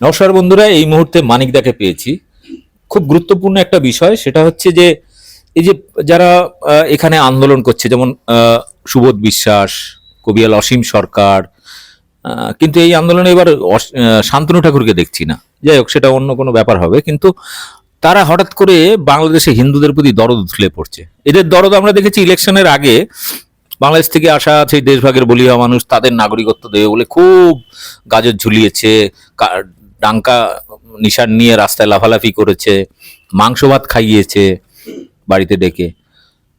নমস্কার বন্ধুরা, এই মুহূর্তে মানিকদাকে পেয়েছি। খুব গুরুত্বপূর্ণ একটা বিষয়, সেটা হচ্ছে যে, এই যে যারা এখানে আন্দোলন করছে, যেমন সুবোধ বিশ্বাস, কবিয়াল অসীম সরকার কিন্তু এই আন্দোলনে এবার শান্তনু ঠাকুরকে দেখছি না। যাই হোক, সেটা অন্য কোনো ব্যাপার হবে, কিন্তু তারা হঠাৎ করে বাংলাদেশে হিন্দুদের প্রতি দরদ উথলে পড়ছে। এদের দরদ আমরা দেখেছি ইলেকশনের আগে, বাংলাদেশ থেকে আসা সেই দেশভাগের বলি হওয়া মানুষ, তাদের নাগরিকত্ব দেবে বলে খুব গাজর ঝুলিয়েছে ডাঙ্কা নিশান নিয়ে রাস্তায় লাফালাফি করেছে, মাংস ভাত খাইয়েছে বাড়িতে ডেকে।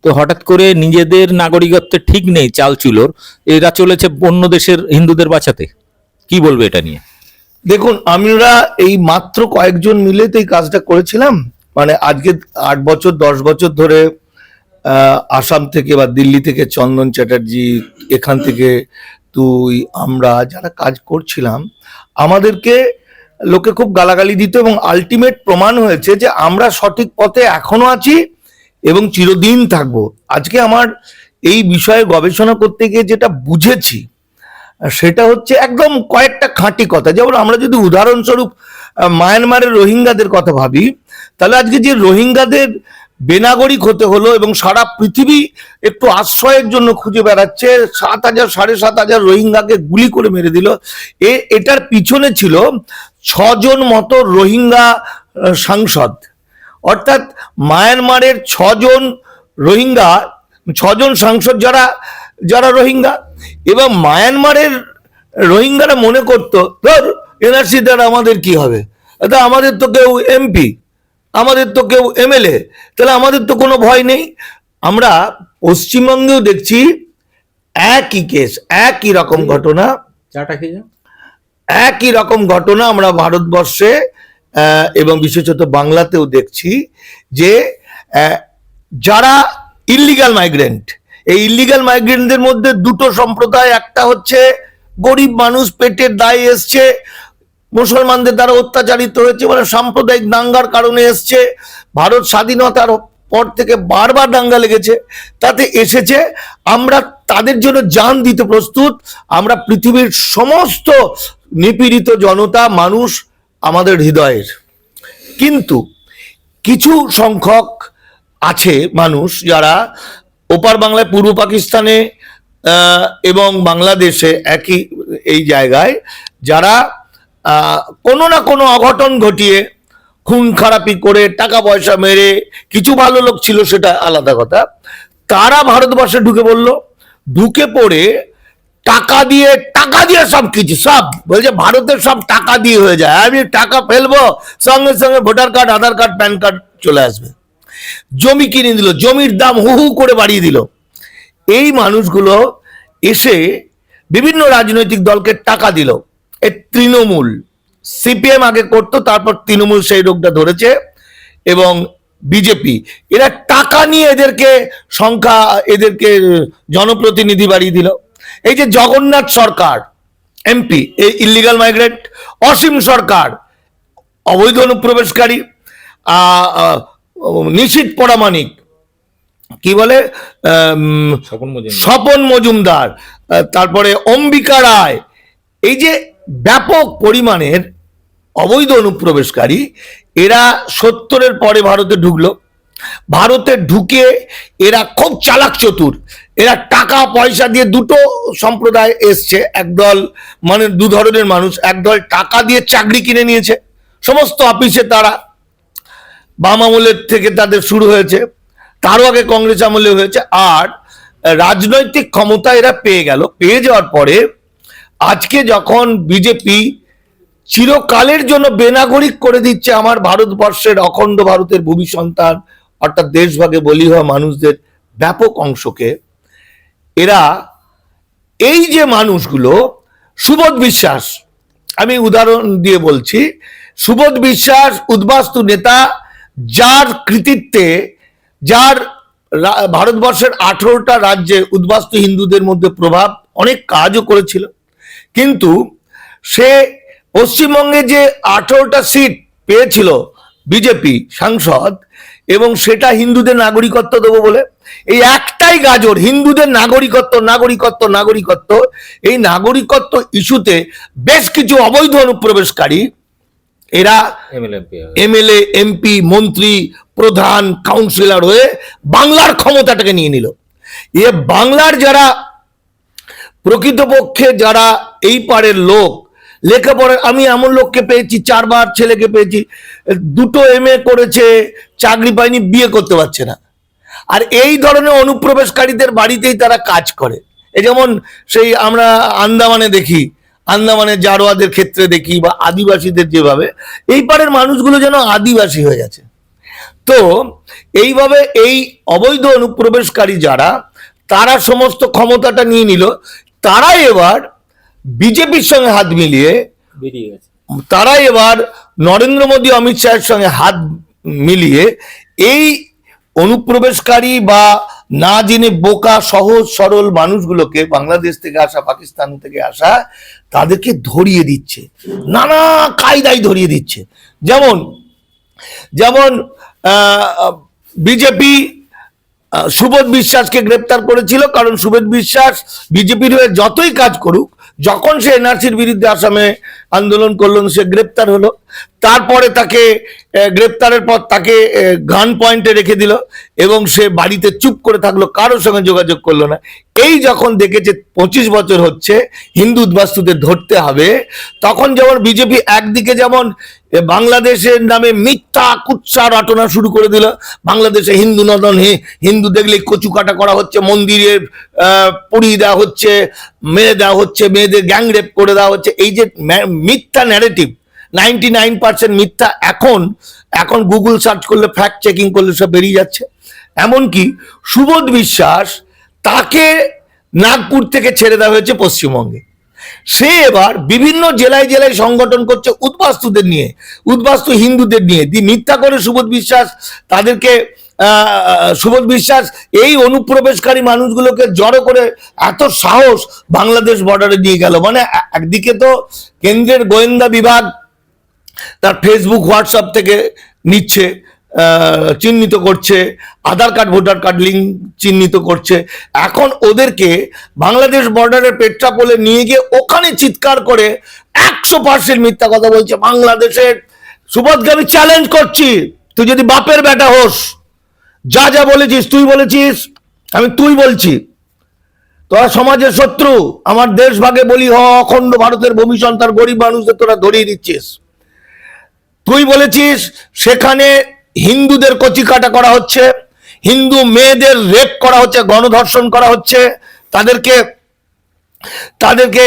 তো হঠাৎ করে নিজেদের নাগরিকত্বের ঠিক নেই চাল চুলোর, এরা চলেছে অন্য দেশের হিন্দুদের বাঁচাতে। কি বলবে এটা নিয়ে? দেখুন আমরা এই মাত্র কয়েকজন মিলে তো এই কাজটা করেছিলাম। মানে আজকে আট বছর, দশ বছর ধরে আসাম থেকে বা দিল্লি থেকে চন্দন চ্যাটার্জি, এখান থেকে তুই, আমরা যারা কাজ করছিলাম, আমাদেরকে লোকে খুব গালাগালি দিত এবং আলটিমেট প্রমাণ হয়েছে যে আমরা সঠিক পথে এখনও আছি এবং চিরদিন থাকব। আজকে আমার এই বিষয়ে গবেষণা করতে গিয়ে যেটা বুঝেছি, সেটা হচ্ছে একদম কয়েকটা খাঁটি কথা। যেমন আমরা যদি উদাহরণস্বরূপ মায়ানমারের রোহিঙ্গাদের কথা ভাবি, তাহলে আজকে যে রোহিঙ্গাদের বেনাগরিক হতে হলো এবং সারা পৃথিবী একটু আশ্রয়ের জন্য খুঁজে বেড়াচ্ছে, সাত হাজার, সাড়ে সাত হাজার রোহিঙ্গাকে গুলি করে মেরে দিল, এ, এটার পিছনে ছিল ছজন মতো রোহিঙ্গা সাংসদ। অর্থাৎ মায়ানমারের ছজন রোহিঙ্গা, ছজন সাংসদ যারা যারা রোহিঙ্গা। এবং মায়ানমারের রোহিঙ্গারা মনে করতো, ধর এনআরসি দ্বারা আমাদের কি হবে? তা আমাদের তো কেউ এমপি, আমাদের তো কেউ এমএলএ, তাহলে আমাদের তো কোনো ভয় নেই। আমরা পশ্চিমবঙ্গেও দেখছি একই কেস একই রকম ঘটনা। চাটা খেয়ে একই রকম ঘটনা আমরা ভারতবর্ষে এবং বিশেষত বাংলাতেও দেখছি যে যারা ইল্লিগাল মাইগ্রেন্ট এই ইল্লিগাল মাইগ্রেন্টদের মধ্যে দুটো সম্প্রদায়, একটা হচ্ছে গরিব মানুষ, পেটের দায় এসছে, মুসলমানদের দ্বারা অত্যাচারিত হয়েছে মানে সাম্প্রদায়িক দাঙ্গার কারণে এসছে, ভারত স্বাধীনতার পর থেকে বারবার দাঙ্গা লেগেছে, তাতে এসেছে, আমরা তাদের জন্য জান দিতে প্রস্তুত, আমরা পৃথিবীর সমস্ত নিপীড়িত জনতা মানুষ আমাদের হৃদয়ের। কিন্তু কিছু সংখ্যক আছে মানুষ যারা ওপার বাংলায়, পূর্ব পাকিস্তানে এবং বাংলাদেশে একই এই জায়গায়, যারা কোনো না কোনো অঘটন ঘটিয়ে খুন খারাপি করে টাকা পয়সা মেরে কিছু ভালো লোক ছিল সেটা আলাদা কথা। তারা ভারতবর্ষে ঢুকে পড়ল, ঢুকে পড়ে টাকা দিয়ে টাকা দিয়ে সব কিছু, সব। বলছে, ভারতের সব টাকা দিয়ে হয়ে যায়। আমি টাকা ফেলব, সঙ্গে সঙ্গে voter card, Aadhaar card, PAN card চলে আসবে। জমি কিনে দিল, জমির দাম হু হু করে বাড়িয়ে দিল। এই মানুষগুলো এসে বিভিন্ন রাজনৈতিক দলকে টাকা দিল। এই তৃণমূল। সিপিএম আগে করতো, তারপর তৃণমূল সেই রোগটা ধরেছে এবং বিজেপি। এরা টাকা নিয়ে এদেরকে, সংখ্যা এদেরকে, জনপ্রতিনিধি বাড়িয়ে দিল। এই যে জগন্নাথ সরকার এমপি এই ইলিগাল মাইগ্রেন্ট অসীম সরকার অবৈধ অনুপ্রবেশকারী নিশীত পরামানিক কি বলে স্বপন মজুমদার। তারপরে অম্বিকা রায় এই যে ব্যাপক পরিমাণের অবৈধ অনুপ্রবেশকারী এরা সত্তরের পরে ভারতে ঢুকলো ভারতে ঢুকে এরা খুব চালাক চতুর এরা টাকা, পয়সা দিয়ে দুটো সম্প্রদায় এসছে। একদল মানে দু ধরনের মানুষ, একদল টাকা দিয়ে চাকরি কিনে নিয়েছে। সমস্ত অফিসে তারা বাম আমলের থেকে তাদের শুরু হয়েছে, তারও আগে কংগ্রেস আমলে হয়েছে। আর রাজনৈতিক ক্ষমতা এরা পেয়ে গেল। পেয়ে যাওয়ার পরে আজকে যখন বিজেপি চিরকালের জন্য বেনাগরিক করে দিচ্ছে আমার ভারতবর্ষের অখণ্ড ভারতের ভূমি সন্তান, অর্থাৎ দেশভাগে বলি হওয়া মানুষদের ব্যাপক অংশকে এরা এই যে মানুষগুলো, সুবোধ বিশ্বাস, আমি উদাহরণ দিয়ে বলছি, সুবোধ বিশ্বাস উদ্বাস্তু নেতা, যার কৃতিত্বে, যার ভারতবর্ষের আঠেরোটা রাজ্যে উদ্বাস্তু হিন্দুদের মধ্যে প্রভাব অনেক কাজও করেছিল। কিন্তু সে পশ্চিমবঙ্গে যে আঠেরোটা সিট পেয়েছিল বিজেপি সাংসদ, এবং সেটা হিন্দুদের নাগরিকত্ব দেবো বলে এই একটাই গাজর হিন্দুদের নাগরিকত্ব নাগরিকত্ব নাগরিকত্ব এই নাগরিকত্ব ইস্যুতে বেশ কিছু অবৈধ অনুপ্রবেশকারী এরা এমএলএ এমপি মন্ত্রী প্রধান কাউন্সিলর হয়ে বাংলার ক্ষমতাটাকে নিয়ে নিল। এ বাংলার যারা প্রকৃতপক্ষে যারা এই পারের লোক লেখাপড়া আমি এমন লোককে পেয়েছি চারবার ছেলেকে পেয়েছি দুটো এম করেছে চাকরি পায়নি বিয়ে করতে পারছে না। আর এই ধরনের অনুপ্রবেশকারীদের বাড়িতেই তারা কাজ করে। এ যেমন সেই আমরা আন্দামানে দেখি আন্দামানে জারোয়াদের ক্ষেত্রে দেখি বা আদিবাসীদের যেভাবে এই পারের মানুষগুলো যেন আদিবাসী হয়ে গেছে। তো এইভাবে এই অবৈধ অনুপ্রবেশকারী যারা তারা সমস্ত ক্ষমতাটা নিয়ে নিল তারা এবার বিজেপির সঙ্গে হাত মিলিয়ে বেরিয়ে গেছে। তারা এবার নরেন্দ্র মোদী অমিত শাহের সঙ্গে হাত মিলিয়ে এই অনুপ্রবেশকারী বা না জেনে বোকা, সহজ, সরল মানুষগুলোকে বাংলাদেশ থেকে আসা, পাকিস্তান থেকে আসা, তাদেরকে ধরিয়ে দিচ্ছে। নানা কায়দায় ধরিয়ে দিচ্ছে। যেমন যেমন বিজেপি সুবোধ বিশ্বাসকে গ্রেপ্তার করেছিল, কারণ সুবোধ বিশ্বাস বিজেপির হয়ে যতই কাজ করুক, যখন সে এনআরসির বিরুদ্ধে আসামে আন্দোলন করলেন সে গ্রেপ্তার হলো। তারপরে তাকে গ্রেপ্তারের পর তাকে গান পয়েন্টে রেখে দিল এবং সে বাড়িতে চুপ করে থাকল কারোর সঙ্গে যোগাযোগ করল না। এই যখন দেখেছে পঁচিশ বছর হচ্ছে হিন্দু উদ্বাস্তুদের ধরতে হবে তখন যেমন বিজেপি একদিকে যেমন বাংলাদেশের নামে মিথ্যা কুৎসা রটনা শুরু করে দিল বাংলাদেশে হিন্দু নদন হিন্দু দেখলে কচু কাটা করা হচ্ছে মন্দিরে আহ, পুড়িয়ে দেওয়া হচ্ছে মেরে দেওয়া হচ্ছে মেয়েদের গ্যাংরেপ করে দেওয়া হচ্ছে এই যে মিথ্যা ন্যারেটিভ নাইনটি নাইন পার্সেন্ট মিথ্যা এখন এখন গুগল সার্চ করলে ফ্যাক্ট চেকিং করলে সব বেরিয়ে যাচ্ছে। এমনকি সুবোধ বিশ্বাস তাকে নাগপুর থেকে ছেড়ে দেওয়া হয়েছে পশ্চিমবঙ্গে। সে এবার বিভিন্ন জেলায় জেলায় সংগঠন করছে উদ্বাস্তুদের নিয়ে, উদ্বাস্তু হিন্দুদের নিয়ে। দি মিথ্যা করে সুবোধ বিশ্বাস তাদেরকে সুবোধ বিশ্বাস এই অনুপ্রবেশকারী মানুষগুলোকে জড়ো করে এত সাহস বাংলাদেশ বর্ডারে নিয়ে গেল। মানে একদিকে তো কেন্দ্রের গোয়েন্দা বিভাগ তার ফেসবুক হোয়াটসঅ্যাপ থেকে নিচ্ছে চিহ্নিত করছে, Aadhaar card, voter card link চিহ্নিত করছে। এখন ওদেরকে বাংলাদেশ বর্ডারের পেট্রাপোলে নিয়ে গিয়ে ওখানে চিৎকার করে একশো পার্সেন্ট মিথ্যা কথা বলছে, বাংলাদেশের সুবোধকে আমি চ্যালেঞ্জ করছি, তুই যদি বাপের বেটা হোস, যা যা বলেছিস, তুই বলেছিস, আমি তুই বলছি। তোরা সমাজের শত্রু, আমার দেশ ভাগে বলি হ, অখণ্ড ভারতের ভূমি সন্তান গরিব মানুষদের তোরা ধরিয়ে দিচ্ছিস। তুই বলেছিস, সেখানে হিন্দুদের কচিকাটা করা হচ্ছে, হিন্দু মেয়েদের রেপ করা হচ্ছে, গণধর্ষণ করা হচ্ছে, তাদেরকে তাদেরকে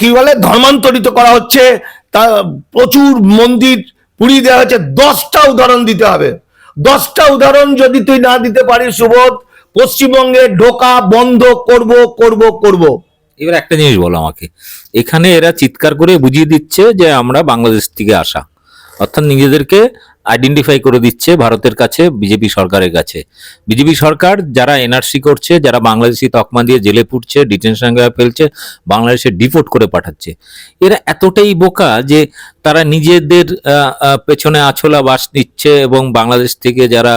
কি বলে, ধর্মান্তরিত করা হচ্ছে, তা প্রচুর মন্দির পুড়িয়ে দেওয়া হচ্ছে দশটা উদাহরণ দিতে হবে। দশটা উদাহরণ যদি তুই না দিতে পারিস, সুবোধ, পশ্চিমবঙ্গে ঢোকা বন্ধ করব করব করব। এবার একটা জিনিস বলো আমাকে। এখানে এরা চিৎকার করে বুঝিয়ে দিচ্ছে যে আমরা বাংলাদেশ থেকে আসা। অর্থাৎ নিজেদেরকে আইডেন্টিফাই করে দিচ্ছে ভারতের কাছে, বিজেপি সরকারের কাছে। বিজেপি সরকার যারা এনআরসি করছে, যারা বাংলাদেশি তকমা দিয়ে জেলে পুড়ছে ডিটেনশন ফেলছে, বাংলাদেশে ডিপোর্ট করে পাঠাচ্ছে। এরা এতটাই বোকা যে তারা নিজেদের পেছনে আছলা বাস নিচ্ছে এবং বাংলাদেশ থেকে যারা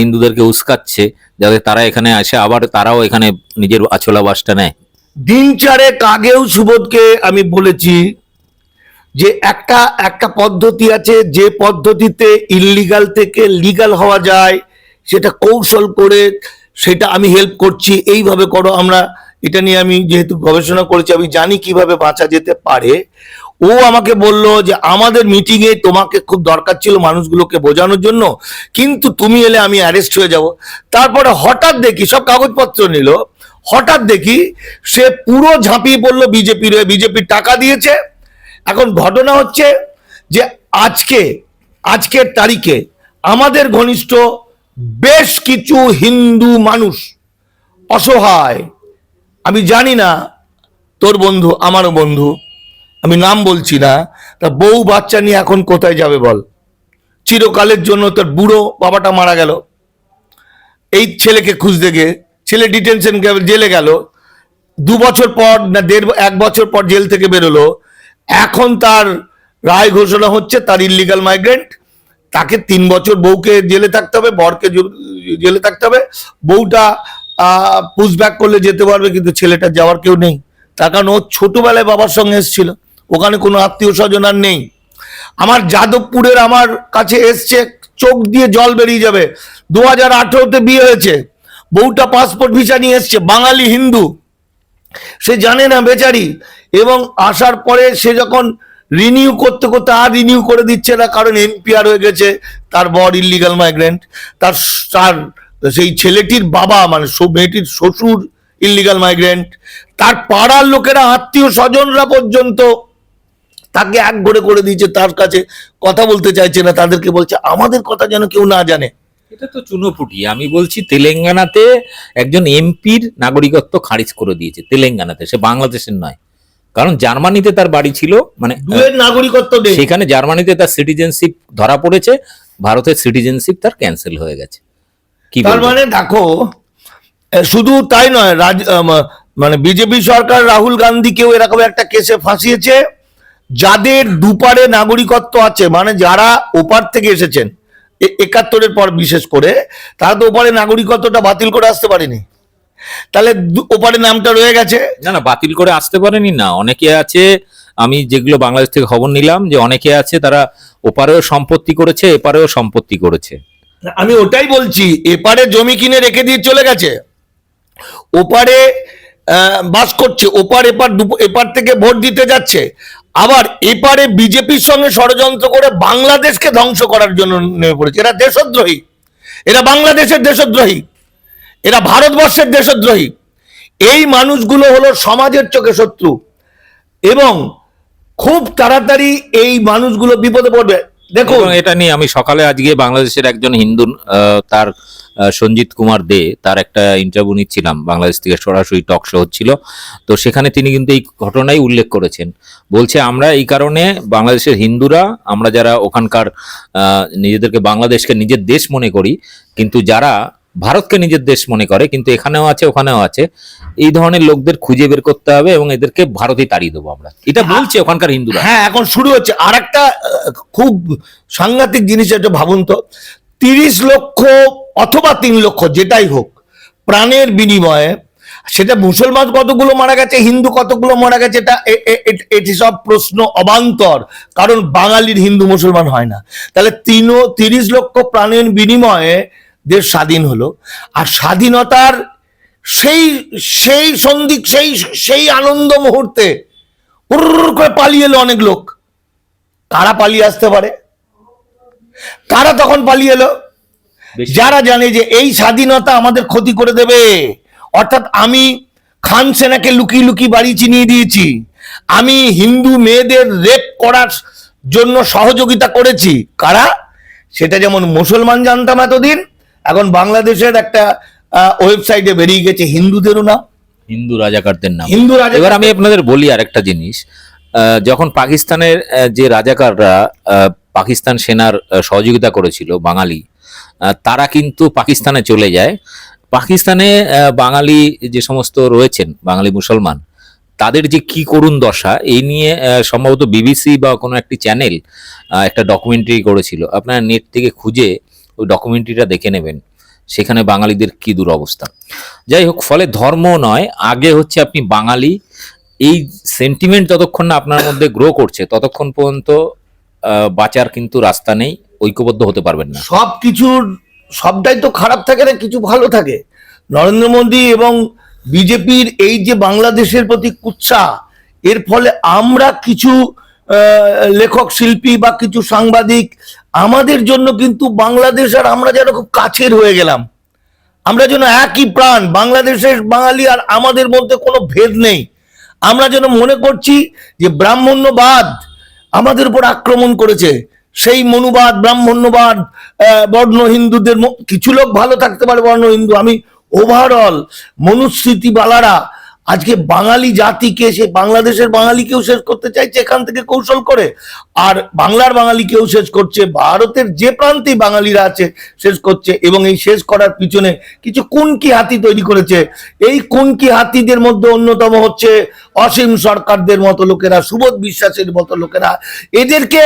হিন্দুদেরকে উস্কাচ্ছে, যাতে তারা এখানে আসে আবার তারাও এখানে নিজের আছলা বাসটা নেয়। দিন চারেক আগেও সুবোধকে আমি বলেছি যে একটা একটা পদ্ধতি আছে, যে পদ্ধতিতে ইললিগাল থেকে লিগাল হওয়া যায়, সেটা কৌশল করে সেটা আমি হেল্প করছি, এইভাবে করো আমরা। এটা নিয়ে আমি যেহেতু গবেষণা করেছি, আমি জানি কীভাবে বাঁচা যেতে পারে। ও আমাকে বলল যে, আমাদের মিটিংয়ে তোমাকে খুব দরকার ছিল মানুষগুলোকে বোঝানোর জন্য, কিন্তু তুমি এলে আমি অ্যারেস্ট হয়ে যাব। তারপরে হঠাৎ দেখি, সব কাগজপত্র নিল, হঠাৎ দেখি সে পুরো ঝাঁপিয়ে পড়ল বিজেপির বিজেপির টাকা দিয়েছে এখন ঘটনা হচ্ছে যে আজকে, আজকের তারিখে আমাদের ঘনিষ্ঠ বেশ কিছু হিন্দু মানুষ অসহায়। আমি জানি না, তোর বন্ধু, আমারও বন্ধু, আমি নাম বলছি না, তা বউ বাচ্চা নিয়ে এখন কোথায় যাবে বল? চিরকালের জন্য তোর বুড়ো বাবাটা মারা গেল। এই ছেলেকে খুঁজতে গিয়ে, ছেলে ডিটেনশন জেলে গেল। দু বছর পর না দেড়, এক বছর পর জেল থেকে বেরোলো। এখন তার রায় ঘোষণা হচ্ছে তার ইলিগাল মাইগ্রেন্ট তাকে তিন বছর বউকে জেলে থাকতে হবে, বরকে জেলে থাকতে হবে। বউটা পুশব্যাক করলে যেতে পারবে, কিন্তু ছেলেটা যাওয়ার কেউ নেই। তার কারণ ও ছোটবেলায় বাবার সঙ্গে এসেছিল। ওখানে কোনো আত্মীয় স্বজন আর নেই। আমার যাদবপুরের আমার কাছে এসছে, চোখ দিয়ে জল বেরিয়ে যাবে। দু হাজার আঠেরোতে বিয়ে হয়েছে। বউটা পাসপোর্ট ভিসা নিয়ে এসছে, বাঙালি হিন্দু। সে জানে না বেচারি এবং আসার পরে সে যখন রিনিউ করতে করতে আর রিনিউ করে দিচ্ছে না, কারণ এনপিআর হয়ে গেছে, তার বর ইলিগাল মাইগ্রেন্ট তার তার সেই ছেলেটির বাবা মানে মেয়েটির শ্বশুর ইলিগাল মাইগ্রেন্ট তার পাড়ার লোকেরা, আত্মীয় স্বজনরা পর্যন্ত তাকে এক ঘরে করে দিয়েছে, তার কাছে কথা বলতে চাইছে না, তাদেরকে বলছে, আমাদের কথা যেন কেউ না জানে। এটা তো চুনোপুটি। আমি বলছি, তেলেঙ্গানাতে একজন এমপির নাগরিকত্ব খারিজ করে দিয়েছে, তেলেঙ্গানাতে, সে বাংলাদেশের নয়। কারণ জার্মানিতে তার বাড়ি ছিল মানে নাগরিকত্ব সেখানে জার্মানিতে তার সিটিজেনশিপ ধরা পড়েছে ভারতের সিটিজেনশিপ তার ক্যান্সেল হয়ে গেছে। কি তার মানে দেখো শুধু তাই নয় রাজ মানে বিজেপি সরকার রাহুল গান্ধীকেও এরকম একটা কেসে ফাঁসিয়েছে যাদের দুপারে নাগরিকত্ব আছে মানে যারা ওপার থেকে এসেছেন একাত্তরের পর বিশেষ করে তারা তো ওপারে নাগরিকত্বটা বাতিল করে আসতে পারেনি। তাহলে ওপারে নামটা রয়ে গেছে। না না বাতিল করে আসতে পারেনি না। অনেকে আছে আমি যেগুলো বাংলাদেশ থেকে খবর নিলাম যে অনেকে আছে তারা ওপারেও সম্পত্তি করেছে এপারেও সম্পত্তি করেছে। আমি ওটাই বলছি এপারে জমি কিনে রেখে দিয়ে চলে গেছে। ওপারে বাস করছে ওপার এপার এপার থেকে ভোট দিতে যাচ্ছে। আবার এপারে বিজেপির সঙ্গে ষড়যন্ত্র করে বাংলাদেশকে ধ্বংস করার জন্য নেমে পড়েছে। এরা দেশদ্রোহী। এরা বাংলাদেশের দেশদ্রোহী। এরা ভারতবর্ষের দেশদ্রোহী। এই মানুষগুলো হলো সমাজের চোখে শত্রু। এবং খুব তাড়াতাড়ি এই মানুষগুলো বিপদে পড়বে। এবং এটা নিয়ে আমি সকালে আজকে বাংলাদেশের একজন হিন্দু তার সঞ্জিত কুমার দে, তার একটা ইন্টারভিউ নিচ্ছিলাম। বাংলাদেশ থেকে সরাসরি টক শো হচ্ছিল। তো সেখানে তিনি কিন্তু এই ঘটনাই উল্লেখ করেছেন। বলছে, আমরা এই কারণে বাংলাদেশের হিন্দুরা, আমরা যারা ওখানকার নিজেদেরকে বাংলাদেশকে নিজের দেশ মনে করি, কিন্তু যারা ভারতকে নিজের দেশ মনে করে কিন্তু এখানেও আছে ওখানেও আছে। এই ধরনের লোকদের খুঁজে বের করতে হবে এবং এদেরকে ভারতেই তাড়িয়ে দেবো আমরা। এটা বলছে ওখানকার হিন্দুরা। হ্যাঁ এখন শুরু হচ্ছে। আর একটা খুব সাংঘাতিক জিনিস এটা ভাবুন তো। তিরিশ লক্ষ অথবা তিন লক্ষ যেটাই হোক প্রাণের বিনিময়ে সেটা মুসলমান কতগুলো মারা গেছে হিন্দু কতগুলো মারা গেছে এটা এটি সব প্রশ্ন অবান্তর। কারণ বাঙালির হিন্দু মুসলমান হয় না। তাহলে তিন তিরিশ লক্ষ প্রাণের বিনিময়ে দেশ স্বাধীন হলো। আর স্বাধীনতার সেই সেই সন্দিক সেই সেই আনন্দ মুহূর্তে করে পালিয়ে এলো অনেক লোক। কারা পালিয়ে আসতে পারে। কারা তখন পালিয়ে এলো। যারা জানে যে এই স্বাধীনতা আমাদের ক্ষতি করে দেবে অর্থাৎ আমি খান সেনাকে লুকিয়ে লুকিয়ে বাড়ি চিনিয়ে দিয়েছি আমি হিন্দু মেয়েদের রেপ করার জন্য সহযোগিতা করেছি। কারা? সেটা যেমন মুসলমান জানতাম এতদিন এখন বাংলাদেশের একটা ওয়েবসাইটে বেরিয়ে গেছে হিন্দুদেরও না হিন্দু রাজাকারদের নাম। হিন্দু রাজা এবার আমি আপনাদের বলি আর একটা জিনিস যখন পাকিস্তানের যে রাজাকাররা পাকিস্তান সেনার সহযোগিতা করেছিল বাঙালি তারা কিন্তু পাকিস্তানে চলে যায়। পাকিস্তানে বাঙালি যে সমস্ত রয়েছেন বাঙালি মুসলমান তাদের যে কি করুণ দশা এই নিয়ে সম্ভবত বিবিসি বা কোনো একটি চ্যানেল একটা ডকুমেন্টারি করেছিল। আপনারা নেট থেকে খুঁজে ওই ডকুমেন্টারিটা দেখে নেবেন। সেখানে বাঙালিদের কি দুরবস্থা। যাই হোক, ফলে ধর্ম নয়, আগে হচ্ছে আপনি বাঙালি। এই সেন্টিমেন্ট যতক্ষণ না আপনার মধ্যে গ্রো করছে, ততক্ষণ পর্যন্ত বাঁচার কিন্তু রাস্তা নেই, ঐক্যবদ্ধ হতে পারবেন না। সব কিছুর সবটাই তো খারাপ থাকে না, কিছু ভালো থাকে। নরেন্দ্র মোদী এবং বিজেপির এই যে বাংলাদেশের প্রতি কুৎসা, এর ফলে আমরা কিছু লেখক, শিল্পী বা কিছু সাংবাদিক আমাদের জন্য কিন্তু বাংলাদেশ আর আমরা যেন খুব কাছের হয়ে গেলাম। আমরা যেন একই প্রাণ, বাংলাদেশের বাঙালি আর আমাদের মধ্যে কোনো ভেদ নেই। আমরা যেন মনে করছি যে ব্রাহ্মণ্যবাদ আমাদের উপর আক্রমণ করেছে। সেই মনুবাদ, ব্রাহ্মণ্যবাদ বর্ণ হিন্দুদের কিছু লোক ভালো থাকতে পারে বর্ণ হিন্দু। আমি ওভারঅল মনুস্মৃতি বালারা আজকে বাঙালি জাতিকে সে, বাংলাদেশের বাঙালিকেও শেষ করতে চাইছে, এখান থেকে কৌশল করে। আর বাংলার বাঙালিকেও শেষ করছে, ভারতের যে প্রান্তেই বাঙালিরা আছে, শেষ করছে এবং এই শেষ করার পিছনে কিছু কুনকি হাতি তৈরি করেছে। এই কুনকি হাতিদের মধ্যে অন্যতম হচ্ছে অসীম সরকারদের মতো লোকেরা, সুবোধ বিশ্বাসের মতো লোকেরা। এদেরকে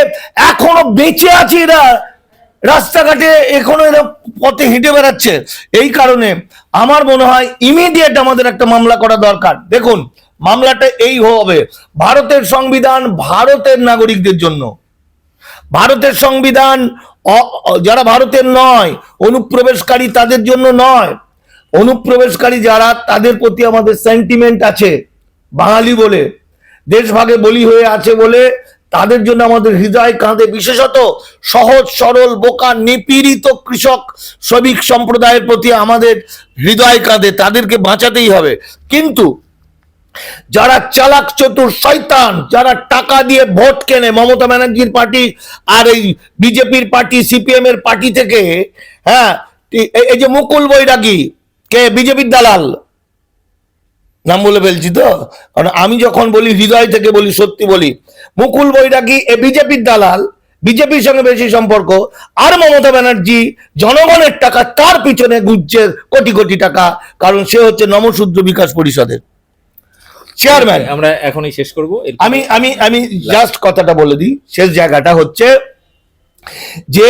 এখনও বেঁচে আছে এরা। রাস্তাঘাটে এখনও এরা পথে হেঁটে বেড়াচ্ছে। এই কারণে আমার মনে হয় ইমিডিয়েট আমাদের একটা মামলা করা দরকার। দেখুন, মামলাটা এই হবে, ভারতের সংবিধান ভারতের নাগরিকদের জন্য। ভারতের সংবিধান যারা ভারতের নয়, অনুপ্রবেশকারী তাদের জন্য নয়। অনুপ্রবেশকারী যারা, তাদের প্রতি আমাদের সেন্টিমেন্ট আছে, বাঙালি বলে। দেশভাগে বলি হয়ে আছে বলে তাদের জন্য আমাদের হৃদয় কাঁদে বিশেষত সহজ, সরল, বোকা, নিপীড়িত কৃষক, শ্রমিক সম্প্রদায়ের প্রতি আমাদের হৃদয় কাঁদে তাদেরকে বাঁচাতেই হবে। কিন্তু যারা চালাক, চতুর, শয়তান, যারা টাকা দিয়ে ভোট কেনে মমতা ব্যানার্জির পার্টি আর এই বিজেপির পার্টি, সিপিএম এর পার্টি থেকে হ্যাঁ এই যে মুকুল বৈরাগী, কে? বিজেপির দালাল। নাম বলে ফেলছি তো? কারণ আমি যখন বলি হৃদয় থেকে বলি সত্যি বলি মুকুল বৈরাগী এ বিজেপির দালাল বিজেপির সঙ্গে বেশি সম্পর্ক আর মমতা ব্যানার্জি জনগণের টাকা তার পিছনে গুজছে কোটি কোটি টাকা কারণ সে হচ্ছে নমশূদ্র বিকাশ পরিষদের চেয়ারম্যান আমরা এখনই শেষ করব আমি আমি আমি জাস্ট কথাটা বলে দিই শেষ জায়গাটা হচ্ছে যে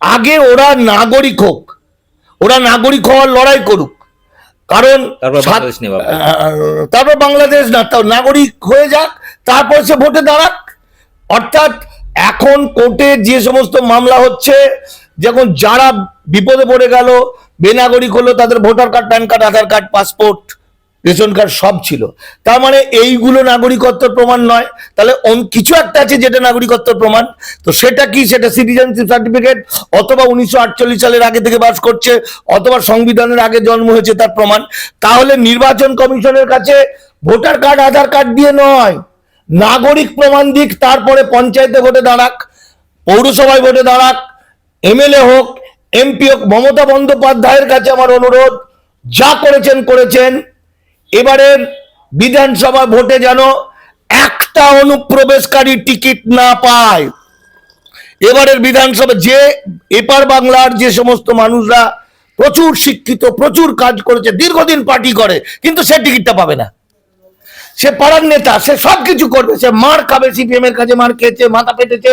আগে ওরা নাগরিক হোক ওরা নাগরিক হওয়ার লড়াই করুক কারণ তারপর বাংলাদেশ নাগরিক হয়ে যাক তারপর সে ভোটে দাঁড়াক। অর্থাৎ এখন কোর্টে যে সমস্ত মামলা হচ্ছে যখন যারা বিপদে পড়ে গেল বেনাগরিক হলো তাদের voter card PAN card Aadhaar card passport ration card সব ছিল। তার মানে এইগুলো নাগরিকত্বের প্রমাণ নয়। তাহলে কিছু একটা আছে যেটা নাগরিকত্বের প্রমাণ। তো সেটা কি? সেটা সিটিজেনশিপ সার্টিফিকেট অথবা উনিশশো আটচল্লিশ সালের আগে থেকে বাস করছে, অথবা সংবিধানের আগে জন্ম হয়েছে তার প্রমাণ। তাহলে নির্বাচন কমিশনের কাছে ভোটার কার্ড, আধার কার্ড দিয়ে নয়। নাগরিক প্রমাণ দিক, তারপরে পঞ্চায়েতে ভোটে দাঁড়াক, পৌরসভায় ভোটে দাঁড়াক, এমএলএ হোক, এমপি হোক, মমতা বন্দ্যোপাধ্যায়ের কাছে আমার অনুরোধ, যা করেছেন করেছেন। এবারের বিধানসভা ভোটে যেন একটা অনুপ্রবেশকারী টিকিট না পায়। এবারের বিধানসভা যে এপার বাংলার যে সমস্ত মানুষরা প্রচুর শিক্ষিত, প্রচুর কাজ করেছে, দীর্ঘদিন পার্টি করে, কিন্তু সে টিকিটটা পাবে না। সে পাড়ার নেতা, সে সব কিছু করবে, সে মার খাবে, সিপিএম এর কাছে মার খেয়েছে, মাথা পেটেছে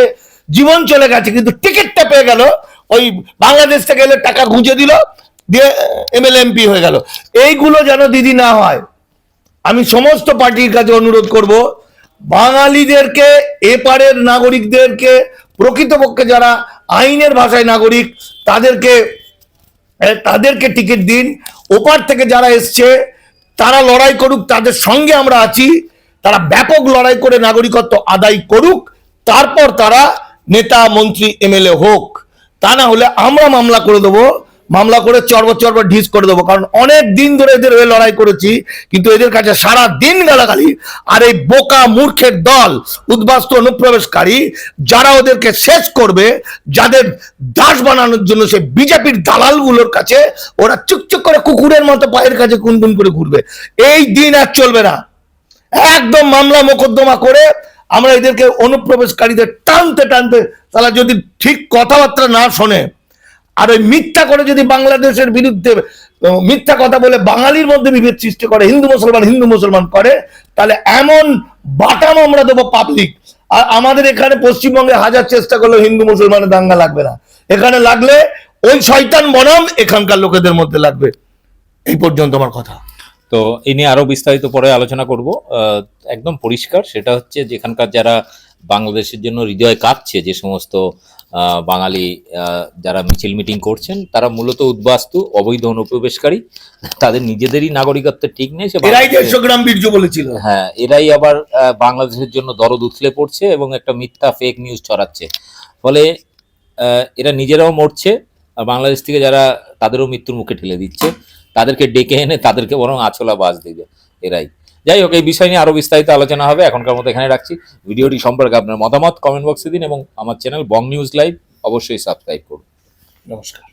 জীবন চলে গেছে, কিন্তু টিকিটটা পেয়ে গেল, ওই বাংলাদেশ থেকে এলে টাকা গুঁজে দিল, দিয়ে এমএলএ, এমপি হয়ে গেল। এইগুলো যেন দিদি না হয়। আমি সমস্ত পার্টির কাছে অনুরোধ করব, বাঙালিদেরকে, এপারের নাগরিকদেরকে, প্রকৃতপক্ষে যারা আইনের ভাষায় নাগরিক, তাদেরকে তাদেরকে টিকিট দিন। ওপার থেকে যারা এসছে, তারা লড়াই করুক, তাদের সঙ্গে আমরা আছি। তারা ব্যাপক লড়াই করে নাগরিকত্ব আদায় করুক। তারপর তারা নেতা, মন্ত্রী, এমএলএ হোক। তা না হলে আমরা মামলা করে দেবো। মামলা করে চরবর চরবর ঢিস করে দেবো। কারণ অনেক দিন ধরে এদের হয়ে লড়াই করেছি, কিন্তু এদের কাছে সারা দিন গালাগালি। আর এই বোকা মূর্খের দল, উদ্বাস্ত অনুপ্রবেশকারী, যারা ওদেরকে শেষ করবে, যাদের দাস বানানোর জন্য সে বিজেপির দালালগুলোর কাছে ওরা চুকচুক করে কুকুরের মতো পায়ের কাছে কুনকুন করে ঘুরবে। এই দিন আর চলবে না। একদম মামলা মোকদ্দমা করে আমরা এদেরকে অনুপ্রবেশকারীদের টানতে টানতে তারা যদি ঠিক কথাবার্তা না শোনে আর ওই মিথ্যা করে যদি বাংলাদেশের বিরুদ্ধে মিথ্যা কথা বলে বাঙালির মধ্যে বিভেদ সৃষ্টি করে, হিন্দু মুসলমান হিন্দু মুসলমান করে, তাহলে এমন বাটাম আমরা দেবো পাবলিক আর আমাদের এখানে পশ্চিমবঙ্গে হাজার চেষ্টা করলেও হিন্দু মুসলমানের দাঙ্গা লাগবে না। এখানে লাগলে ওই শয়তান বনাম এখানকার লোকেদের মধ্যে লাগবে। এই পর্যন্ত আমার কথা। তো এ নিয়ে আরও বিস্তারিত পরে আলোচনা করব। একদম পরিষ্কার, সেটা হচ্ছে যেখানকার যারা বাংলাদেশের জন্য হৃদয় কাঁপছে যে সমস্ত আহ, বাঙালি আহ, যারা মিছিল মিটিং করছেন তারা মূলত উদ্বাস্তু অবৈধ অনুপ্রবেশকারী। তাদের নিজেদেরই নাগরিকত্বের ঠিক নেই এরাই বাংলাদেশে- বীর্য বলেছিল। হ্যাঁ এরাই আবার বাংলাদেশের জন্য দরদ উথলে পড়ছে এবং একটা মিথ্যা ফেক নিউজ ছড়াচ্ছে। ফলে এরা নিজেরাও মরছে আর বাংলাদেশ থেকে যারা তাদেরও মৃত্যুর মুখে ঠেলে দিচ্ছে তাদেরকে ডেকে এনে তাদেরকে বরং আছলা বাজ দিবে এরাই। যাই হোক এই বিষয় নিয়ে আরও বিস্তারিত আলোচনা হবে এখনকার মতো এখানে রাখছি। ভিডিওটি সম্পর্কে আপনার মতামত কমেন্ট বক্সে দিন এবং আমার চ্যানেল বং নিউজ লাইভ অবশ্যই সাবস্ক্রাইব করুন। নমস্কার।